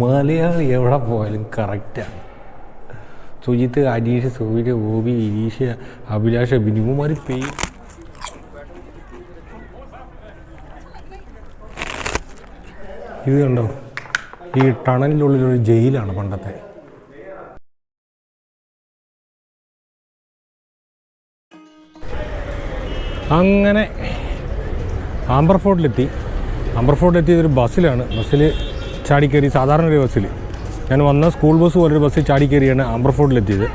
മലയാളി എവിടെ പോയാലും കറക്റ്റാണ് സുജിത്ത് അനീഷ് സൂര്യ ഗോപി ഇനീഷ് അഭിലാഷ് ബിനികുമാർ പേ. ഇത് കണ്ടോ? ഈ ടണലിനുള്ളിലൊരു ജയിലാണ് പണ്ടത്തെ. അങ്ങനെ ആംബർ ഫോർട്ടിലെത്തി ബസ്സിലാണ്. ബസ്സിൽ ചാടിക്കയറി സാധാരണ ഒരു ബസ്സിൽ ഞാൻ വന്ന സ്കൂൾ ബസ് പോലൊരു ബസ്സിൽ ചാടിക്കയറിയാണ് ആംബർഫോർഡിലെത്തിയത്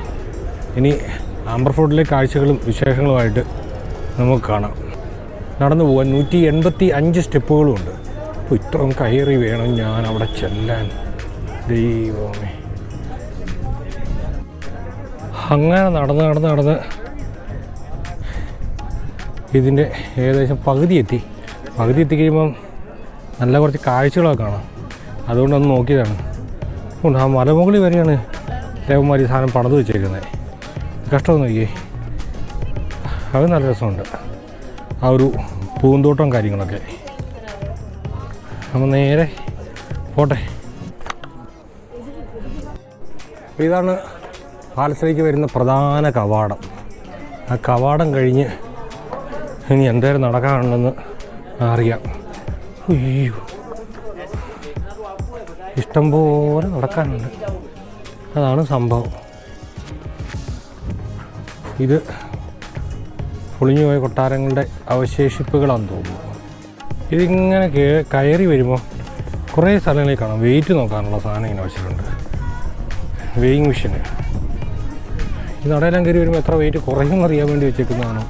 ഇനി ആംബർഫോർഡിലെ കാഴ്ചകളും വിശേഷങ്ങളുമായിട്ട് നമുക്ക് കാണാം. നടന്നു പോകാൻ നൂറ്റി എൺപത്തി അഞ്ച് സ്റ്റെപ്പുകളുമുണ്ട് അപ്പോൾ ഇത്രയും കയറി വേണം ഞാൻ അവിടെ ചെല്ലാൻ. ദൈവമേ. അങ്ങനെ നടന്ന് നടന്ന് നടന്ന് ഇതിന്റെ ഏകദേശം പകുതി എത്തി പകുതി എത്തിക്കഴിയുമ്പം നല്ല കുറച്ച് കാഴ്ചകളൊക്കെ കാണാം. അതുകൊണ്ടൊന്ന് നോക്കിയതാണ്. അതുകൊണ്ട് ആ മലമുകളിൽ വരെയാണ് ദേവന്മാർ ഈ സാധനം പണിത് വെച്ചേക്കുന്നത്. കഷ്ടമൊന്നും നോക്കിയേ. അത് നല്ല രസമുണ്ട്. ആ ഒരു പൂന്തോട്ടം കാര്യങ്ങളൊക്കെ. നമ്മൾ നേരെ പോട്ടെ. ഇതാണ് പാലസിലേക്ക് വരുന്ന പ്രധാന കവാടം. ആ കവാടം കഴിഞ്ഞ് ഇനി എന്തേലും നടക്കാനുണ്ടെന്ന് അറിയാം. അയ്യോ. ഇഷ്ടംപോലെ നടക്കാനുണ്ട്. അതാണ് സംഭവം. ഇത് പൊളിഞ്ഞുപോയ കൊട്ടാരങ്ങളുടെ അവശേഷിപ്പുകളാണെന്ന് തോന്നുന്നു. ഇതിങ്ങനെ കയറി വരുമ്പോൾ കുറേ സ്ഥലങ്ങളിൽ കാണാം. വെയിറ്റ് നോക്കാനുള്ള സാധനം ഇങ്ങനെ വെച്ചിട്ടുണ്ട്. Weighing machine. ഈ നടയെല്ലാം കയറി വരുമ്പോൾ എത്ര വെയിറ്റ് കുറയുമെന്ന് അറിയാൻ വേണ്ടി വെച്ചേക്കുന്നതാണോ?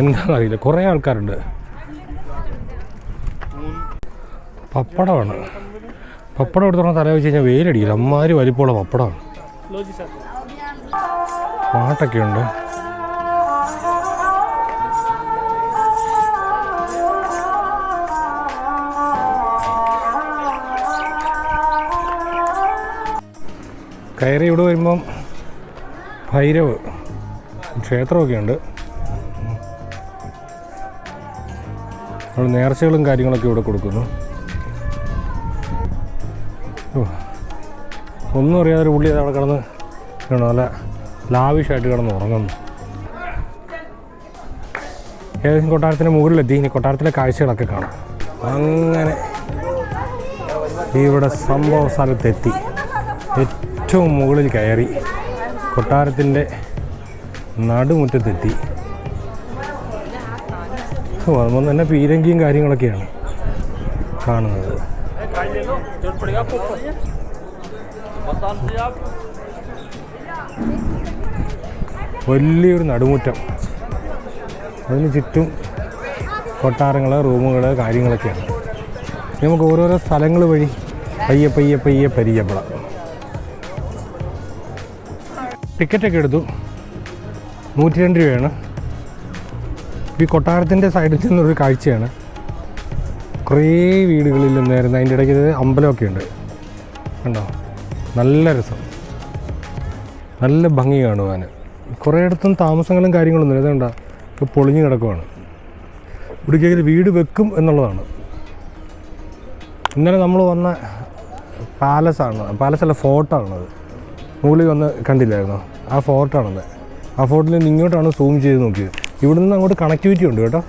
എന്താണെന്നറിയില്ല കുറേ ആൾക്കാരുണ്ട്. പപ്പടമാണ്. പപ്പടം എടുത്തോളം തല വെച്ച് കഴിഞ്ഞാൽ വെയിലടിക്കില്ല അമ്മാതിരി വലിപ്പമുള്ള പപ്പടമാണ്. പാട്ടൊക്കെ ഉണ്ട് കയറി ഇവിടെ വരുമ്പം ഭൈരവ് ക്ഷേത്രമൊക്കെ ഉണ്ട് നമ്മൾ നേർച്ചകളും കാര്യങ്ങളൊക്കെ ഇവിടെ കൊടുക്കുന്നു. ഒന്നും അറിയാതെ ഒരു പുള്ളി അവിടെ കിടന്ന് ഇതാണ് നല്ല ലാവിഷായിട്ട് കിടന്ന് ഉറങ്ങുന്നു. ഏകദേശം കൊട്ടാരത്തിന്റെ മുകളിലെത്തി. ഇനി കൊട്ടാരത്തിലെ കാഴ്ചകളൊക്കെ കാണാം. അങ്ങനെ ഇവിടെ സംഭവ സ്ഥലത്തെത്തി. ഏറ്റവും മുകളിൽ കയറി കൊട്ടാരത്തിന്റെ നടുമുറ്റത്തെത്തി. ഓ അതുമ്പോൾ തന്നെ പീരങ്കിയും കാര്യങ്ങളൊക്കെയാണ് കാണുന്നത്. വലിയൊരു നടുമുറ്റം. അതിന് ചുറ്റും കൊട്ടാരങ്ങൾ റൂമുകൾ കാര്യങ്ങളൊക്കെയാണ്. നമുക്ക് ഓരോരോ സ്ഥലങ്ങൾ വഴി പയ്യെ പയ്യെ പയ്യെ പരിചയപ്പെടാം. ടിക്കറ്റൊക്കെ എടുത്തു. നൂറ്റി രണ്ട് രൂപയാണ്. ഈ കൊട്ടാരത്തിന്റെ സൈഡിൽ നിന്നൊരു കാഴ്ചയാണ്. കുറേ വീടുകളിൽ നിന്നായിരുന്നു അതിന്റെ ഇടയ്ക്ക് അമ്പലമൊക്കെ ഉണ്ട്. കണ്ടോ? നല്ല രസം. നല്ല ഭംഗി കാണുവാൻ കുറേ ഇടത്തും താമസങ്ങളും കാര്യങ്ങളൊന്നും ഇല്ല ഇതുണ്ടോ ഇപ്പോൾ പൊളിഞ്ഞു കിടക്കുവാണ്. ഇടുക്കിയിൽ വീട് വെക്കും എന്നുള്ളതാണ്. ഇന്നലെ നമ്മൾ വന്ന പാലസാണ്. പാലസല്ല ഫോർട്ടാണത്. മുകളിൽ വന്ന് കണ്ടില്ലായിരുന്നോ? ആ ഫോർട്ടാണത്. ആ ഫോർട്ടിൽ നിന്ന് ഇങ്ങോട്ടാണ് സൂം ചെയ്ത് നോക്കിയത്. ഇവിടെ നിന്ന് അങ്ങോട്ട് കണക്ടിവിറ്റി ഉണ്ട് കേട്ടോ.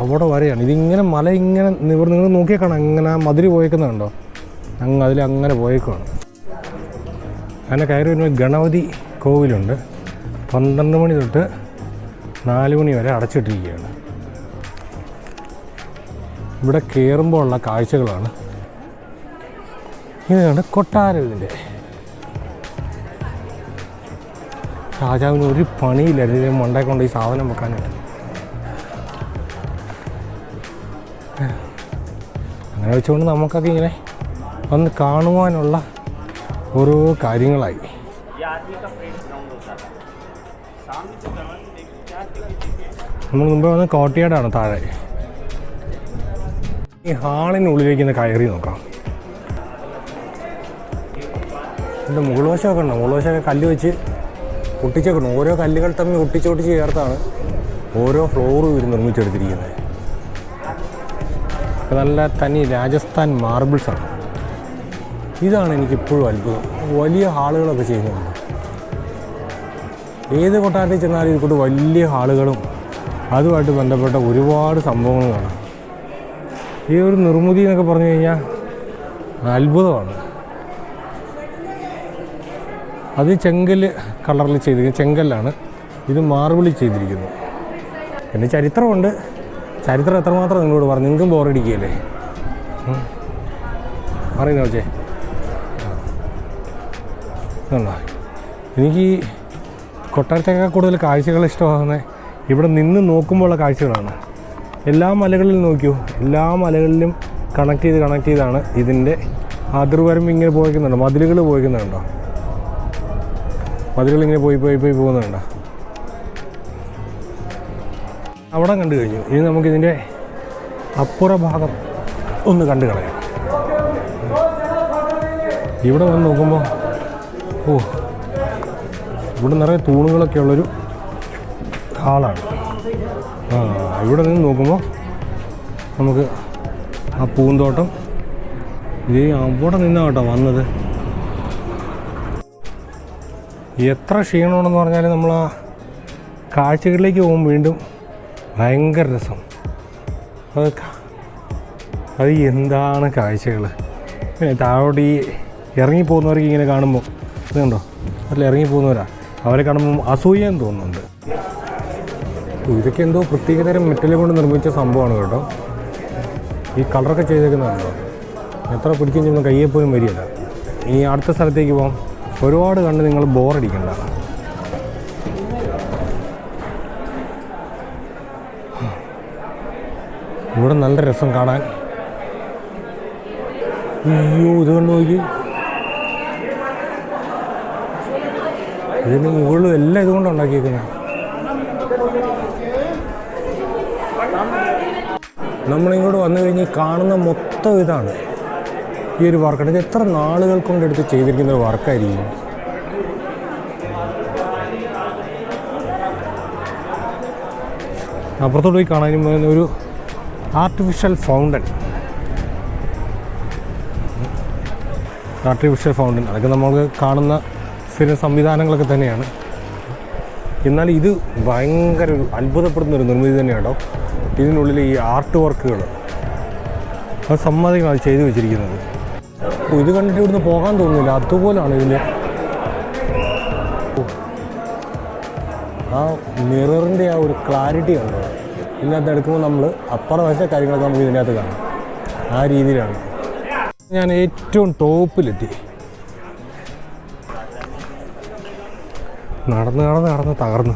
അവിടെ വരെയാണ്. ഇതിങ്ങനെ മല ഇങ്ങനെ നിവർ നിങ്ങൾ നോക്കിയേക്കാണ് കാണാം. അങ്ങനെ മതിരി പോയേക്കുന്നുണ്ടോ അങ്ങ് അതിൽ അങ്ങനെ പോയേക്കുവാണ്. അങ്ങനെ കയറി വരുമ്പോൾ ഗണപതി കോവിലുണ്ട്. പന്ത്രണ്ട് മണി തൊട്ട് നാല് മണി വരെ അടച്ചിട്ടിരിക്കുകയാണ്. ഇവിടെ കയറുമ്പോൾ ഉള്ള കാഴ്ചകളാണ് ഇതാണ് കൊട്ടാരം ഇതിന്റെ. രാജാവിന് ഒരു പണിയില്ലായിരുന്നു. ഇതിന് മണ്ടേ കൊണ്ട് ഈ സാധനം വെക്കാനായിട്ട്. അങ്ങനെ വെച്ചുകൊണ്ട് നമുക്കൊക്കെ ഇങ്ങനെ വന്ന് കാണുവാനുള്ള ഓരോ കാര്യങ്ങളായി. നമ്മൾ മുമ്പ് വന്ന് കോട്ടയാടാണ് താഴെ. ഈ ഹാളിനുള്ളിലേക്ക് ഒന്ന് കയറി നോക്കാം. എന്റെ മുകൾവശമൊക്കെ ഉണ്ട് ഉണ്ടോ? മുകൾ കല്ല് വെച്ച് ഒട്ടിച്ചേക്കണം ഓരോ കല്ലുകൾ തമ്മിൽ ഒട്ടിച്ചൊട്ടിച്ച് ചേർത്താണ് ഓരോ ഫ്ലോറും ഇവർ നിർമ്മിച്ചെടുത്തിരിക്കുന്നത്. നല്ല തനി രാജസ്ഥാൻ മാർബിൾസാണ് ഇതാണ് എനിക്കിപ്പോഴും അത്ഭുതം. വലിയ ഹാളുകളൊക്കെ ചെയ്യുന്നുണ്ട്. ഏത് കൊട്ടാരത്തിൽ ചെന്നാലും ഇതുകൊണ്ട് വലിയ ഹാളുകളും അതുമായിട്ട് ബന്ധപ്പെട്ട ഒരുപാട് സംഭവങ്ങൾ കാണാം. ഈ ഒരു നിർമ്മിതി എന്നൊക്കെ പറഞ്ഞു കഴിഞ്ഞാൽ അത്ഭുതമാണ്. അത് ചെങ്കൽ കളറിൽ ചെയ്തിരിക്കുന്നത് ചെങ്കല്ലാണ്. ഇത് മാർബിളിൽ ചെയ്തിരിക്കുന്നു. പിന്നെ ചരിത്രമുണ്ട്. ചരിത്രം എത്രമാത്രം നിങ്ങളോട് പറഞ്ഞു? നിങ്ങൾക്കും ബോറടിക്കുകയല്ലേ പറയുന്ന വെച്ചേ കണ്ടോ എനിക്ക് കൊട്ടാരത്തേക്കാൾ കൂടുതൽ കാഴ്ചകൾ ഇഷ്ടമാകുന്നത് ഇവിടെ നിന്ന് നോക്കുമ്പോഴുള്ള കാഴ്ചകളാണ്. എല്ലാ മലകളിലും നോക്കിയോ? എല്ലാ മലകളിലും കണക്ട് ചെയ്ത് കണക്ട് ചെയ്താണ് ഇതിന്റെ അതിർവരമ്പ് ഇങ്ങനെ പോയിക്കുന്നുണ്ടോ. മതിലുകൾ പോയിക്കുന്നുണ്ടോ? മതിലുകൾ ഇങ്ങനെ പോയി പോയി പോയി പോകുന്നുണ്ടോ? അവിടെ കണ്ടു കഴിഞ്ഞു. ഇനി നമുക്കിതിന്റെ അപ്പുറ ഭാഗം ഒന്ന് കണ്ടു കളയാം ഇവിടെ വന്ന് നോക്കുമ്പോൾ ഓ. ഇവിടെ നിറയെ തൂണുകളൊക്കെ ഉള്ളൊരു ഹാളാണ് ആ ഇവിടെ നിന്ന് നോക്കുമ്പോൾ നമുക്ക് ആ പൂന്തോട്ടം ഇത് അവിടെ നിന്നാ കേട്ടോ വന്നത്. എത്ര ക്ഷീണമാണെന്ന് പറഞ്ഞാൽ നമ്മൾ ആ കാഴ്ചകളിലേക്ക് പോകുമ്പോൾ വീണ്ടും ഭയങ്കര രസം. അത് അത് എന്താണ് കാഴ്ചകൾ പിന്നെ താഴോട്ട് ഈ ഇറങ്ങിപ്പോകുന്നവർക്ക് ഇങ്ങനെ കാണുമ്പോൾ കണ്ടോ അതിൽ ഇറങ്ങിപ്പോകുന്നവരാ അവരെ കാണുമ്പോൾ അസൂയം തോന്നുന്നുണ്ട്. ഇതൊക്കെ എന്തോ പ്രത്യേകതരം മെറ്റൽ കൊണ്ട് നിർമ്മിച്ച സംഭവമാണ് കേട്ടോ. ഈ കളറൊക്കെ ചെയ്തേക്കുന്നതാണല്ലോ. എത്ര പിടിക്കും ചെയ്യുമ്പോൾ കയ്യെ പോലും വരികയില്ല. ഇനി അടുത്ത സ്ഥലത്തേക്ക് പോകാം ഒരുപാട് കണ്ട് നിങ്ങൾ ബോറടിക്കണ്ട. ഇവിടെ നല്ല രസം കാണാൻ. അയ്യോ ഇത് കണ്ടു നോക്കി ഇതിന് മുകളിലും എല്ലാം ഇതുകൊണ്ട് ഉണ്ടാക്കിയിരിക്കുന്നത് നമ്മളിങ്ങോട്ട് വന്നു കഴിഞ്ഞ് കാണുന്ന മൊത്തം ഇതാണ്. ഈ ഒരു വർക്കാണ്. ഇത് എത്ര നാളുകൾ കൊണ്ട് എടുത്ത് ചെയ്തിരിക്കുന്ന ഒരു വർക്കായിരിക്കും. അപ്പുറത്തോട്ട് പോയി കാണാനും ഒരു ആർട്ടിഫിഷ്യൽ ഫൗണ്ടൻ ആർട്ടിഫിഷ്യൽ ഫൗണ്ടൻ അതൊക്കെ നമ്മൾ കാണുന്ന സ്ഥിര സംവിധാനങ്ങളൊക്കെ തന്നെയാണ്. എന്നാൽ ഇത് ഭയങ്കര ഒരു അത്ഭുതപ്പെടുന്ന ഒരു നിർമ്മിതി തന്നെയാണോ ഇതിനുള്ളിൽ ഈ ആർട്ട് വർക്കുകൾ. അത് സമ്മതിക്കണം അത് ചെയ്തു വെച്ചിരിക്കുന്നത്. ഇത് കണ്ടിട്ട് ഇവിടുന്ന് പോകാൻ തോന്നുന്നില്ല. അതുപോലാണ് ഇതിന്റെ ആ മിററിന്റെ ആ ഒരു ക്ലാരിറ്റി ഉണ്ട് ഇതിനകത്ത് എടുക്കുമ്പോൾ നമ്മൾ അപ്പുറം വശ കാര്യങ്ങളൊക്കെ നമുക്ക് ഇതിനകത്ത് കാണാം. ആ രീതിയിലാണ്. ഞാൻ ഏറ്റവും ടോപ്പിലെത്തി. നടന്ന് നടന്ന് നടന്ന് തകർന്ന്.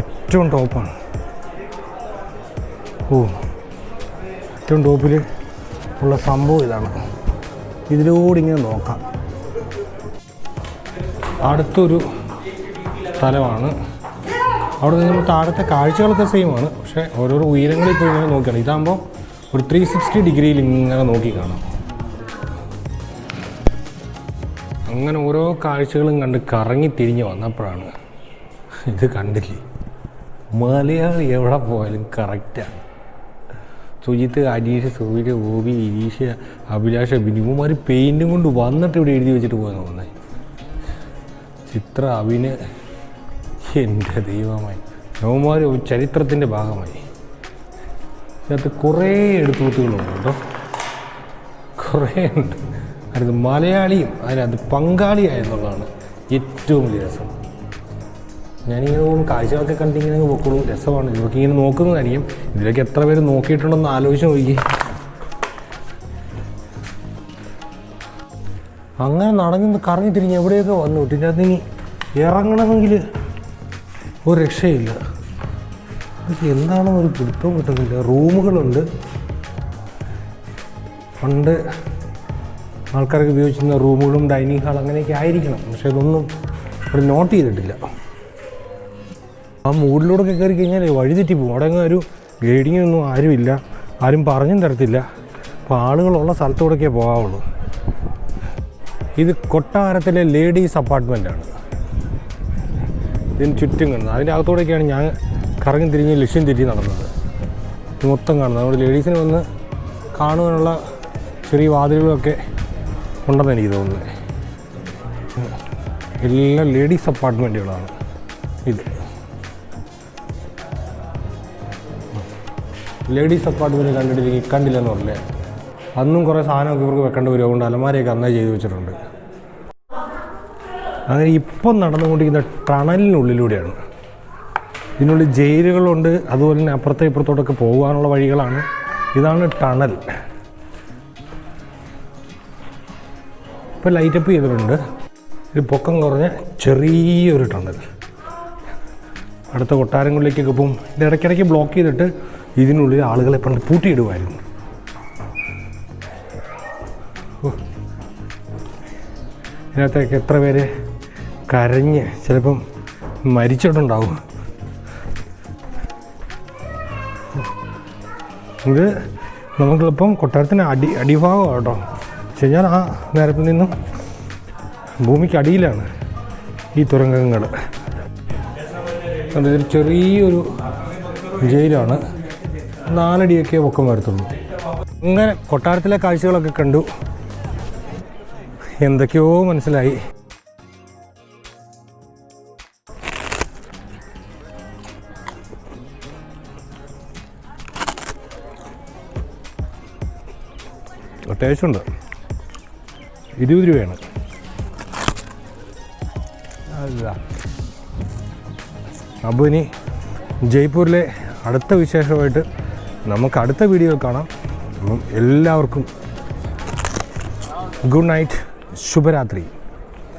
ഏറ്റവും ടോപ്പാണ്. ഓ ഏറ്റവും ടോപ്പിൽ ഉള്ള സംഭവം ഇതാണ്. ഇതിലൂടെ ഇങ്ങനെ നോക്കാം. അടുത്തൊരു സ്ഥലമാണ്. അവിടെ നിന്ന് താഴത്തെ കാഴ്ചകളൊക്കെ സെയിമാണ്. പക്ഷേ ഓരോരോ ഉയരങ്ങളിൽ പോയി ഇങ്ങനെ നോക്കിയാണ് ഇതാകുമ്പോൾ ഒരു ത്രീ സിക്സ്റ്റി ഡിഗ്രിയിൽ ഇങ്ങനെ നോക്കി കാണാം. അങ്ങനെ ഓരോ കാഴ്ചകളും കണ്ട് കറങ്ങി തിരിഞ്ഞ് വന്നപ്പോഴാണ് ഇത് കണ്ടില്ലേ? മലയാളി എവിടെ പോയാലും കറക്റ്റാണ് സുജിത്ത് അനീഷ് സൂര്യ ഗോപി ഗിരീഷ് അഭിലാഷ ബിനികുമാർ പെയിന്റും കൊണ്ട് വന്നിട്ട് ഇവിടെ എഴുതി വെച്ചിട്ട് പോയെന്ന് തോന്നുന്നത് ചിത്ര അഭിന് എന്റെ ദൈവമായി നവമാർ ചരിത്രത്തിന്റെ ഭാഗമായി. ഇതിനകത്ത് കുറേ എടുത്തുകൂത്തുകളുണ്ട് കേട്ടോ. കുറേ ഉണ്ട്. അത് മലയാളിയും അതിനകത്ത് പങ്കാളിയായെന്നുള്ളതാണ് ഏറ്റവും വലിയ രസം. ഞാനിങ്ങനെ പോകും കാഴ്ചകളൊക്കെ കണ്ടിങ്ങനെ അങ്ങ് രസമാണ്. ഇതൊക്കെ ഇങ്ങനെ നോക്കുന്നതായിരിക്കും. ഇതിലൊക്കെ എത്ര പേര് നോക്കിയിട്ടുണ്ടെന്ന് ആലോചിച്ച് നോക്കി അങ്ങനെ നടന്ന് കറങ്ങി തിരിഞ്ഞ് എവിടെയൊക്കെ വന്നു? ഇതിനകത്ത് ഇനി ഇറങ്ങണമെങ്കിൽ ഒരു രക്ഷയില്ല. ഇത് എന്താണെന്ന് ഒരു പിടുത്തവും കിട്ടുന്നില്ല. റൂമുകളുണ്ട്. പണ്ട് ആൾക്കാരൊക്കെ ഉപയോഗിച്ചിരുന്ന റൂമുകളും ഡൈനിങ് ഹാൾ അങ്ങനെയൊക്കെ ആയിരിക്കണം. പക്ഷേ ഇതൊന്നും ഇവിടെ നോട്ട് ചെയ്തിട്ടില്ല. ആ മുകളിലൂടെ കയറി കഴിഞ്ഞാൽ വഴി തെറ്റി പോകും. അവിടെ ഒരു ഗൈഡിങ്ങൊന്നും ആരുമില്ല. ആരും പറഞ്ഞും തരത്തില്ല. അപ്പോൾ ആളുകളുള്ള സ്ഥലത്തൂടെയൊക്കെ പോകാവുള്ളൂ. ഇത് കൊട്ടാരത്തിലെ ലേഡീസ് അപ്പാർട്ട്മെന്റാണ് ഇതിന് ചുറ്റും കാണുന്നത്. അതിന്റെ അകത്തൂടെയൊക്കെയാണ് ഞാൻ കറങ്ങി തിരിഞ്ഞ് ലക്ഷ്യം തിരിഞ്ഞ് നടന്നത്. മൊത്തം കാണുന്നത്. അവിടെ ലേഡീസിന് വന്ന് കാണുവാനുള്ള ചെറിയ വാതിലുകളൊക്കെ ഉണ്ടെന്ന് എനിക്ക് തോന്നുന്നത്. എല്ലാം ലേഡീസ് അപ്പാർട്ട്മെന്റുകളാണ് ഇത്. ലേഡീസ് അപ്പാർട്ട്മെന്റ് കണ്ടിട്ട് കണ്ടില്ലെന്ന് പറഞ്ഞില്ലേ? അന്നും കുറേ സാധനമൊക്കെ ഇവർക്ക് വെക്കേണ്ടി വരും. അതുകൊണ്ട് അലമാരയൊക്കെ അന്നേ ചെയ്ത് വെച്ചിട്ടുണ്ട്. അങ്ങനെ ഇപ്പം നടന്നുകൊണ്ടിരിക്കുന്ന ടണലിനുള്ളിലൂടെയാണ്. ഇതിനുള്ളിൽ ജയിലുകളുണ്ട്. അതുപോലെ തന്നെ അപ്പുറത്തെ ഇപ്പുറത്തോട്ടൊക്കെ പോകാനുള്ള വഴികളാണ്. ഇതാണ് ടണൽ. ഇപ്പോൾ ലൈറ്റപ്പ് ചെയ്തിട്ടുണ്ട്. ഒരു പൊക്കം കുറഞ്ഞ ചെറിയൊരു ടണൽ അടുത്ത കൊട്ടാരങ്ങളിലേക്കൊക്കെ പോകും. ഇത് ഇടയ്ക്കിടയ്ക്ക് ബ്ലോക്ക് ചെയ്തിട്ട് ഇതിനുള്ളിൽ ആളുകളെ പണ്ട് പൂട്ടിയിടുമായിരുന്നു. ഇതിനകത്തേക്ക് എത്ര പേര് കരഞ്ഞ് ചിലപ്പം മരിച്ചിട്ടുണ്ടാവും. ഇത് നമുക്കിപ്പം കൊട്ടാരത്തിന് അടി അടിഭാഗം കേട്ടോ. വെച്ച് കഴിഞ്ഞാൽ ആ നേരത്തിൽ നിന്നും ഭൂമിക്കടിയിലാണ് ഈ തുരങ്കങ്ങൾ. ഇതൊരു ചെറിയൊരു ജയിലാണ്. നാലടിയൊക്കെ പൊക്കം വരത്തുള്ളൂ അങ്ങനെ കൊട്ടാരത്തിലെ കാഴ്ചകളൊക്കെ കണ്ടു. എന്തൊക്കെയോ മനസ്സിലായി. അത്യാവശ്യമുണ്ട്. ഇരുപത് രൂപയാണ്. അല്ല. അപ്പോൾ ഇനി ജയ്പൂരിലെ അടുത്ത വിശേഷമായിട്ട് നമുക്ക് അടുത്ത വീഡിയോ കാണാം. എല്ലാവർക്കും ഗുഡ് നൈറ്റ് ശുഭരാത്രി.